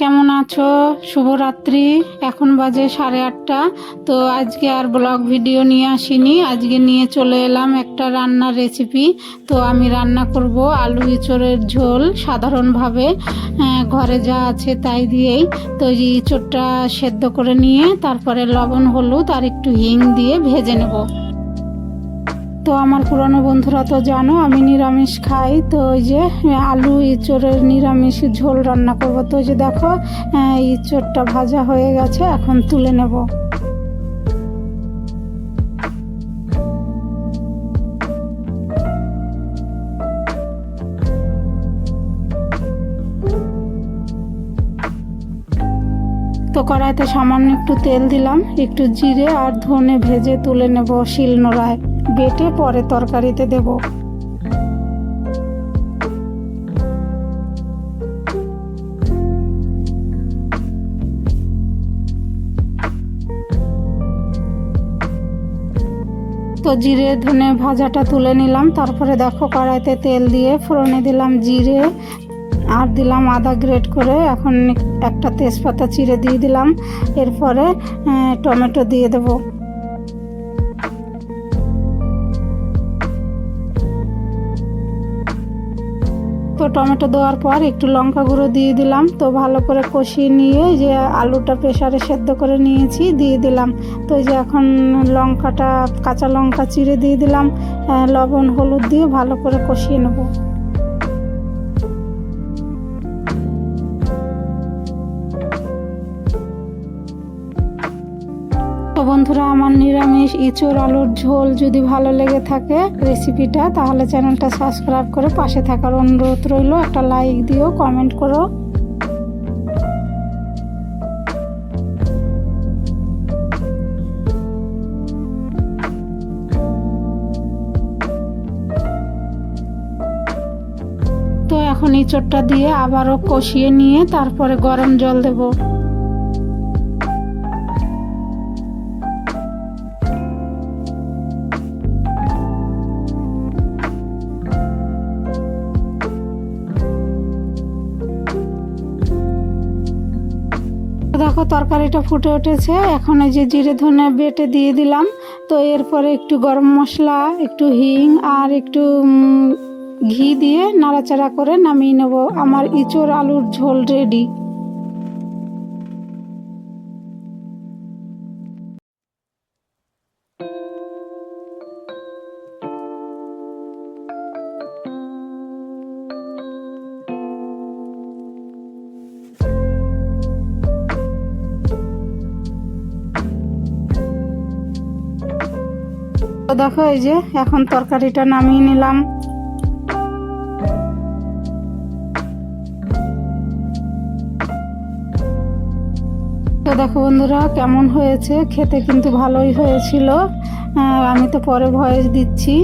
কেমন আছো? শুভরাত্রি। এখন বাজে সাড়ে আটটা। তো আজকে আর ব্লগ ভিডিও নিয়ে আসিনি। আজকে নিয়ে চলে এলাম একটা রান্নার রেসিপি তো আমি রান্না করব আলু ইঁচড়ের ঝোল, সাধারণভাবে। ঘরে যা আছে তাই দিয়েই তো ইঁচড়টা সেদ্ধ করে নিয়ে, তারপরে লবণ, হলুদ আর একটু হিং দিয়ে ভেজে নেব। তো আমার পুরনো বন্ধুরা তো জানো, আমি নিরামিষ খাই। তো ওই যে, আলু, ইঁচড়ের নিরামিষ ঝোল রান্না করব। তো ওই যে দেখো ইঁচড়টা ভাজা হয়ে গেছে, এখন তুলে নেব। তো কড়াইতে সামান্য একটু তেল দিলাম, একটু জিরে আর ধনে ভেজে তুলে নেব শিল নোড়ায় বেটে পরে তরকারিতে দেব। তো জিরে, ধনে ভাজাটা তুলে নিলাম। তারপরে দেখো কড়াইতে তেল দিয়ে ফোড়নে দিলাম জিরে আর দিলাম আদা গ্রেট করে। এখন একটা তেজপাতা চিড়ে দিয়ে দিলাম। এরপরে টমেটো দিয়ে দেবো। টমেটো দেওয়ার পর একটু লঙ্কা গুঁড়ো দিয়ে দিলাম। তো ভালো করে কষিয়ে নিয়ে যে আলুটা প্রেশারে সেদ্ধ করে নিয়েছি, দিয়ে দিলাম। তো যে এখন লঙ্কাটা, কাঁচা লঙ্কা চিড়ে দিয়ে দিলাম। লবণ, হলুদ দিয়ে ভালো করে কষিয়ে নেব। বন্ধুরা, আমার নিরামিষ ইঁচড় আলুর ঝোল যদি ভালো লেগে থাকে রেসিপিটা তাহলে চ্যানেলটা সাবস্ক্রাইব করে পাশে থাকার অনুরোধ রইল। একটা লাইক দিও কমেন্ট করো। তো এখন ইঁচড়টা দিয়ে আবারও কষিয়ে নিয়ে তারপরে গরম জল দেবো। দেখো তরকারিটা ফুটে উঠেছে। এখন এই যে জিরে ধনে বেটে দিয়ে দিলাম। তো এরপরে একটু গরম মশলা, একটু হিং আর একটু ঘি দিয়ে নাড়াচাড়া করে নামিয়ে নেব। আমার ইঁচড় আলুর ঝোল রেডি তো দেখো এই যে এখন তরকারিটা নামিয়ে নিলাম। তো দেখো বন্ধুরা, কেমন হয়েছে? খেতে কিন্তু ভালোই হয়েছিল। আমি তো পরে ভয়েস দিচ্ছি।